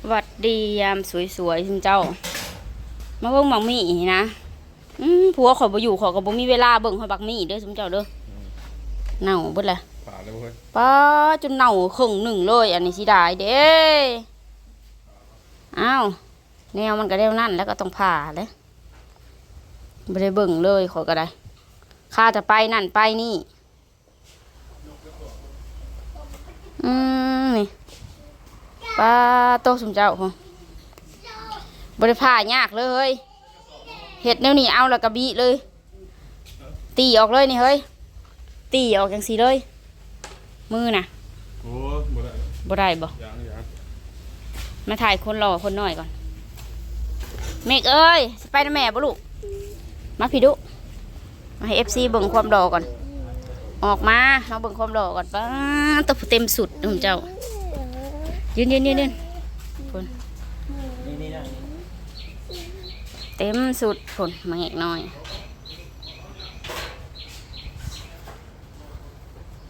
สวัสดียามสวยๆคุณเจ้า มาเบิ่งบักมี่นะอืมผัวขอยบ่อยู่ขอยก็บ่มีเวลาเบิ่งหอยบักมี่เด้อคุณเจ้าเด้อเน่าเบิดเลยผ่าเลยเว้ยป้าจนเน่าครึ่งหนึ่งเลย อันนี้สิได้เด้อ้าวแนวมันก็แนวนั่นแล้วก็ต้องผ่าเลยบ่ได้เบิ่งเลยขอยก็ได้ข้าจะไปนั่นไปนี่ อืม ป้าโตสมเจ้าพอบริผ่ายากเลยเฮ้ยเห็ดแนวนี้เอาล้วก็บีเลย ตีออกเลยนี่เฮ้ย ตีออกจังสีเลย มือน่ะโอ้บ่ได้บ่ได้บ่มาถ่ายคนรอคนน้อยก่อน เมกเอ้ยสไปนะแม่บ่ลูก มาพี่ดุ มาให้เอฟซีเบิ่งความรอก่อน ออกมามาเบิ่งความรอก่อนป้าตะเต็มสุดนุ่มเจ้า ยืนยืนยืนยืนคนนี่นี่นเต็มสุดคนมาแงกหน่อย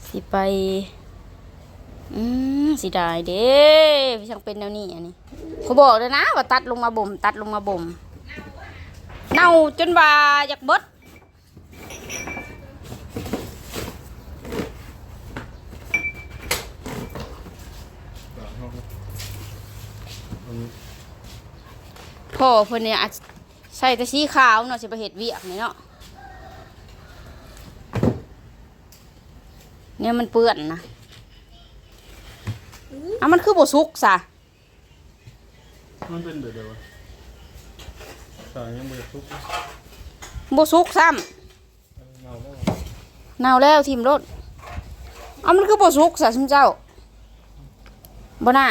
สิไป อืมสิได้เด้พี่ช่างเป็นแนวนี้อันนี้เขาบอกเลยนะว่าตัดลงมาบ่ม ตัดลงมาบ่ม เน่าจนว่าอยากบด ยางเข้าอันนี้ พ่อเพิ่นเนี่ยอาจใส่แต่สีขาวเนาะสิไปเฮ็ดเวียกนี่เนาะเนี่ยมันเปื้อนนะอะมันคือบ่สุกซะมันเป็นเดี๋ยวเดี๋ยววะสายยังบ่ได้ทุกบ่สุกซ้ำเงาแล้วเน่าแล้วทิมรถอะมันคือบ่สุกซะซุมเจ้าบ่น่า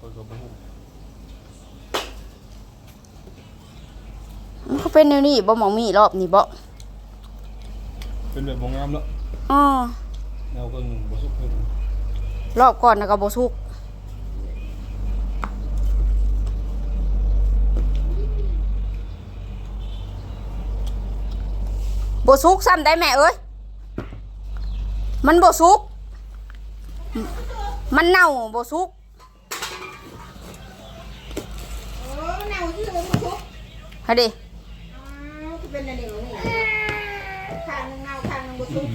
ก็ก็บ่ฮู้มันก็เป็นแนวนี้บ่หมองมีรอบนี้บ่เป็นแบบบ่งามแล้วอ๋อเงาก็บ่สุกเพิ่นรอบก่อนน่ะก็บ่สุกบ่สุกซ้ำได้แม่เอ้ย มันบ่สุก มันเน่าบ่สุก โอ้เน่าที่เลยมันทุก ฮะดิอ้าวคือเป็นอะไรวะนี่ข้างหนึงเน่าข้างหนึงบ่ทุก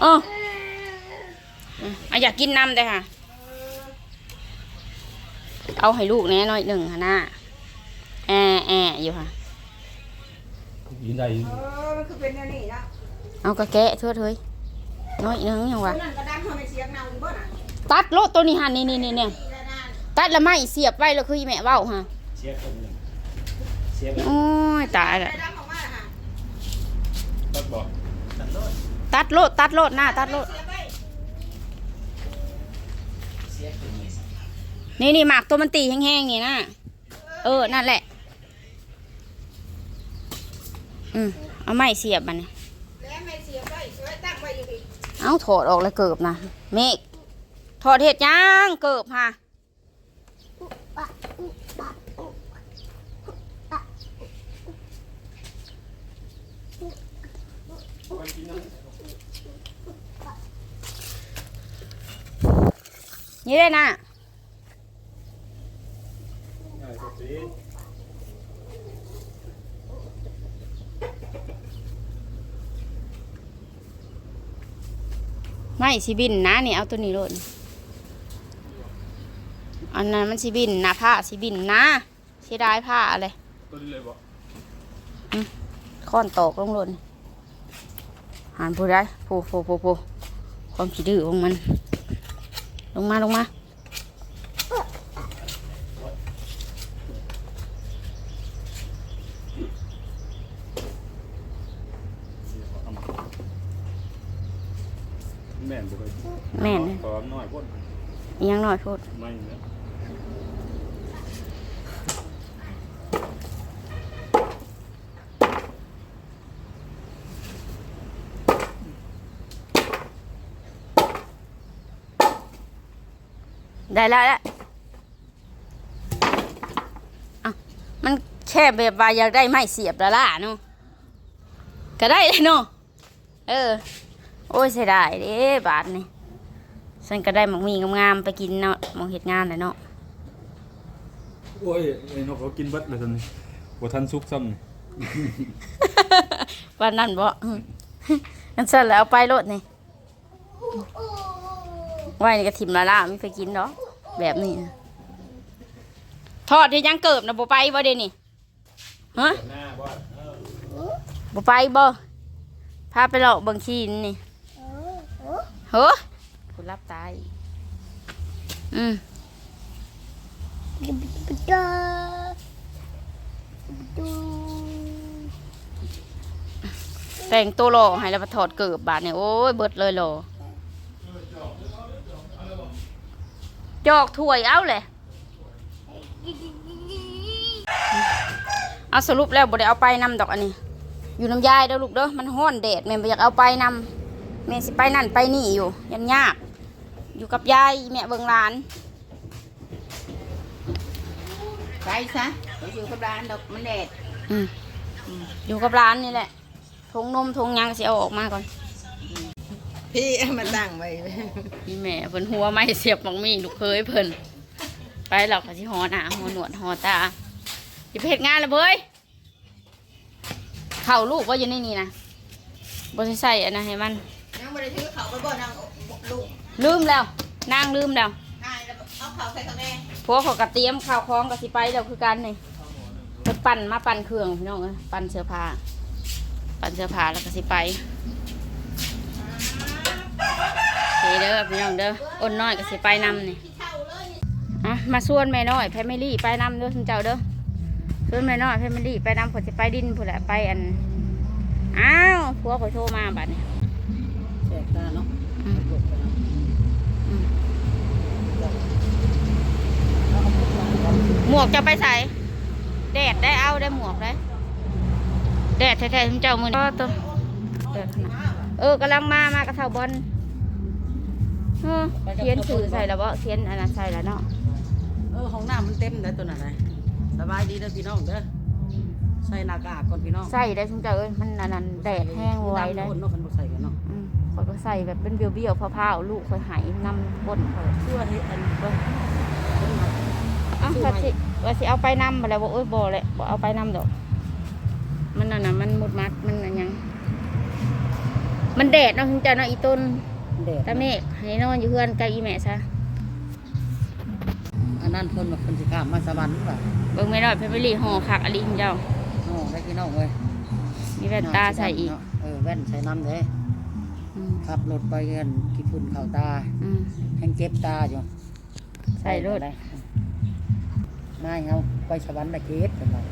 เอออืมอะอยากกินน้ำได้อค่ะ เอาให้ลูกแหน่หน่อยหนึ่งค่ะหน้าแอะแอะอยู่ค่ะยินได้เออมันคือเป็นอะไรนี่เนาะเอากระแกะทั่วเถยน้อยหนึ่งยังตัววะนั้นก็ดังทำให้เสียงเน่าอยู่บ่น่ะตัดโลดตัวนี้หันนี่นี่นี่เนี่ยนี่ละนานตัดแล้วไม่เสียบไว้แล้วคืออีแม่เว้าฮะเสียคนหนึ่งเสียแบบโอ้ยตายละได้ดังออกมาล่ะค่ะตัดบ่ตัดโลดตัดโลดตัดโลดหน้าตัดโลดเสียไปเสียคนหนึ่งนี่นี่หมากตัวมันตีแห้งๆนี่นะเออนั่นแหละ อืมเอาไม้เสียบมันนี่แล้วไม่เสียไปเสียไว้ตั้งไว้อยู่พี่เอาถอดออกแล้วเกิบนะเมฆถอดเห็ดย่างเกิบค่ะ นี่ได้นะง่ายกว่าสิไม่สิบินนะนี่เอาตัวนี้โลดอันนั้นมันสิบินนะผ้าสิบินนะเสียดายผ้าอะไรตัวนี้เลยบ่ค้อนตอกลงโลดหันผู้ได้ผู้ผู้ผู้ผู้ความขี้ดื้อของมัน ลงมาลงมา แม่นบ่เคยแม่น ขอน้อยพุ่นอิหยังน้อยพูดไม่นะ ได้แล้วละอะมันแค่แบบว่าอยากได้ไม้เสียบแล้วล่ะเนาะก็ได้เลยเนาะเออ โอ้ยเสียดายเด้บาทนี่ฉันก็ได้หมักมีงามๆไปกินเนาะหมองเห็ดงานเลยเนาะโอ้ยไอ้นกเขากินเบิดเลยตอนนี้บ่ทันซุกซ้ำนี่วันนั้นบ่อืมนั่นเสร็จแล้วเอาไปโลดนี่ไว้นี่ก็ถิ่มละล่าไม่ไปกินเนาะ แบบนี้นะทอดที่ยังเกิบนะบ่ไปบ่เดยวนี่ฮะหน้าบ่เออบ่ไปบ่พาไปเลาะเบิ่งขี้นี่เฮ้อคุณรับตายอืมแต่งตัวหล่อให้แล้วมาถอดเกิบบาดเนี่ยโอ้ยเบิดเลยหล่อ จอกถ้วยเอาเลยเอาสรุปแล้วบ่ได้เอาไปนำดอกอันนี้ อยู่น้ำยายเด้อลูกเด้อมันห้อนแดดแม่บ่อยากเอาไปนำแม่สิไปนั่นไปนี่อยู่ยันยาก อยู่กับยายแม่เบิ่งหลานไปซะไปอยู่กับร้านดอกมันแดดอืมอยู่กับร้านนี่แหละทงนมทงหยังสิเอาออกมาก่อน พี่เอามาตั้งไว้พี่แม่เพิ่นหัวไม้เสียบหมักมีลูกเคยเพิ่นไปเราก็สิหอหน้าหอหนวดหอตาสิไปเฮ็ดงานและเบ้ยเข้าลูกว่าอยู่ในนี่นะบ่สิใส่อันนั้นให้มันยังไม่ได้ถือเขาไปบ่นางลูกลืมแล้วนางลืมแล้วนายแล้วเอาเขาใส่เขาแม่พวกเขากระเตรียมข้าวของกับสิไปแล้วคือกันนี่ไปปั่นมาปั่นเครื่องพี่น้องเอ้ยปั่นเสื้อผ้าปั่นเสื้อผ้าแล้วก็สิไป โอเคเด้อพี่น้องเด้ออ้นน้อยก็สิไปนำนี่ที่เท่าเลยอะมาส่วนแม่น้อยแพมิลี่ไปนำเด้อคุณเจ้าเด้อส่วนแม่น้อยแพมิลี่ไปนำผลสิไปดินผู้นแหละไปอันอ้าวพวกเขาโทรมาบัดนี้แสกตาเนาะอืมกดไปเนาะอืมหมวกจะไปใส่แดดได้เอาได้หมวกได้แดดแท้ๆคุณเจ้ามือนี้ตัวแดดขนาดเออกำลังมามากระเทาบอล เออเทียนสื่อใส่แล้วบ่เทียนอันนั้นใส่แล้วเนาะเออห้องน้ำมันเต็มเลยตัวนั้นเลยสบายดีเด้อพี่น้องเด้อใส่หน้ากากก่อนพี่น้องใส่ได้คุณเจ้าเอ้ยมันอันนั้นแดดแห้งไว้ได้ดำคนเนาะคนบ่ใส่กันเนาะอืมข่อยก็ใส่แบบเป็นเบี้ยวๆพาวๆลูกข่อยหายนำบนข่อยชื่อว่าเฮ็ดอันเบิ่งอะว่าสิว่าสิเอาไปนำมาแล้วบอกเอ้ยบ่เลยบ่เอาไปนำดอก มันนั่นน่ะมันมุดมัดมันอันหยัง มันแดดเนาะคุณเจ้าเนาะอีต้น แดดตาเมฆให้นอนอยู่เฮือนกับอีแม่ซะอันนั้นคนแบบคนสิข้ามมาสวรรค์ว่ะเบิ่งไม่น้อยเพิ่นไปรีห่อคักอลิคุณเจ้าน้องได้พี่น้องเว้ยมีแว่นตาใส่อีกเนาะเออแว่นใส่น้ำเด้อืมขับรถไปเงินกี่ฝุ่นเข้าตาอืมแห้งเจ็บตาอยู่ใส่รถได้มาเอาไปสวรรค์ละเกตกันว่า